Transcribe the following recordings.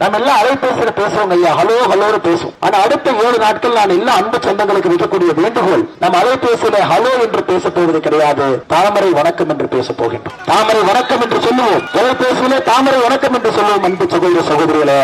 நம்ம எல்லாம் அலைபேசியில பேசுவோங்க ஐயா. ஹலோ ஹலோன்னு பேசுவோம். ஆனா அடுத்த ஏழு நாட்கள் நான் எல்லா அன்பு சொந்தங்களுக்கு வைக்கக்கூடிய வேண்டுகோள் நம்ம அலைபேசியில ஹலோ என்று பேச போவது கிடையாது. தாமரை வணக்கம் என்று பேச போகின்றோம். தாமரை வணக்கம் என்று சொல்லுவோம். தொலைபேசியிலே தாமரை வணக்கம் என்று சொல்லுவோம் அன்பு சகோதர சகோதரிகளே.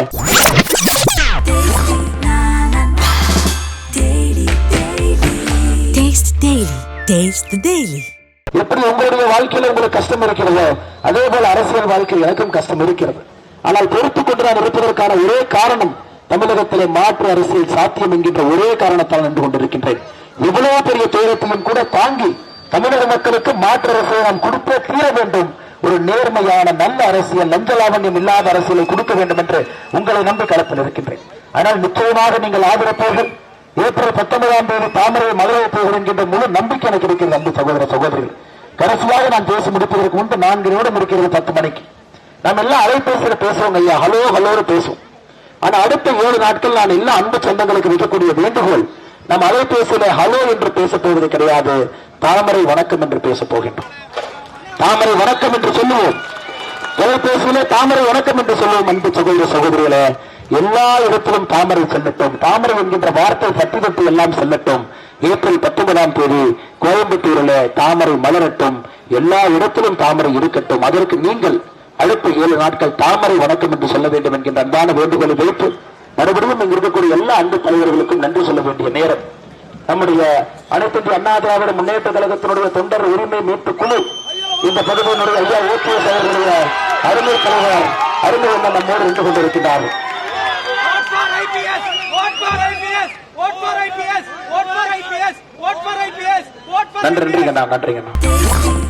எப்படி உங்களுடைய வாழ்க்கையில உங்களுக்கு கஷ்டம் இருக்கிறதோ அதே போல அரசியல் வாழ்க்கை எனக்கும் கஷ்டம் இருக்கிறது. ஆனால் பொறுத்துக் கொண்டு நான் இருப்பதற்கான ஒரே காரணம் தமிழகத்திலே மாற்று அரசியல் சாத்தியம் என்கின்ற ஒரே காரணத்தால் நின்று கொண்டிருக்கின்றேன். இவ்வளவு பெரிய துயரத்திலும் கூட தாங்கி தமிழக மக்களுக்கு மாற்று அரசியலை நாம் கொடுக்க தீர வேண்டும். ஒரு நேர்மையான நல்ல அரசியல் லஞ்ச லாவண்யம் இல்லாத அரசியலை கொடுக்க வேண்டும் என்று உங்களை நம்பி களத்தில் இருக்கின்றேன். ஆனால் நிச்சயமாக நீங்கள் ஆதரப்பீர்கள். ஏப்ரல் பத்தொன்பதாம் தேதி தாமரை மதுரை போகிறேன் என்கின்ற முழு நம்பிக்கை எனக்கு இருக்கிறது அன்பு சகோதர சகோதரிகள். கடைசியாக நான் பேசி முடிப்பதற்கு முன்பு நான்கு நிமிடம் இருக்கிறது பத்து மணிக்கு. நம்ம எல்லாம் அலைபேசியில பேசுவோங்க ஐயா. ஹலோ ஹலோன்னு பேசுவோம். ஆனா அடுத்த ஏழு நாட்கள் நான் எல்லா அன்பு சொந்தங்களுக்கு வைக்கக்கூடிய வேண்டுகோள் நம்ம அலைபேசியில ஹலோ என்று பேசப் போவது கிடையாது. தாமரை வணக்கம் என்று பேச போகின்றோம். தாமரை வணக்கம் என்று சொல்லுவோம். தொலைபேசியிலே தாமரை வணக்கம் என்று சொல்லுவோம் அன்பு சகோதர சகோதரிகளே. எல்லா இடத்திலும் தாமரை செல்லட்டும். தாமரை என்கின்ற வார்த்தை தட்டி எல்லாம் செல்லட்டும். ஏப்ரல் பத்தொன்பதாம் தேதி கோயம்புத்தூரில் தாமரை மலரட்டும். எல்லா இடத்திலும் தாமரை இருக்கட்டும். அதற்கு நீங்கள் அடுத்த ஏழு நாட்கள் தாமரை வணக்கம் என்று சொல்ல வேண்டும் என்கின்ற அன்பான வேண்டுகோளை வைத்து மறுபடியும் இங்கு இருக்கக்கூடிய எல்லா அன்பு தலைவர்களுக்கும் நன்றி சொல்ல வேண்டிய நேரம். நம்முடைய அனைத்து அண்ணா திராவிட முன்னேற்ற கழகத்தினுடைய தொண்டர் உரிமை மீட்பு குழு இந்த பகுதியினுடைய ஐயா ஓபிஎஸ் அவர்களுடைய அருமை தலைவர் அருமை என்ன நம்மோடு நின்று கொண்டிருக்கிறார்கள் Vote for IPS!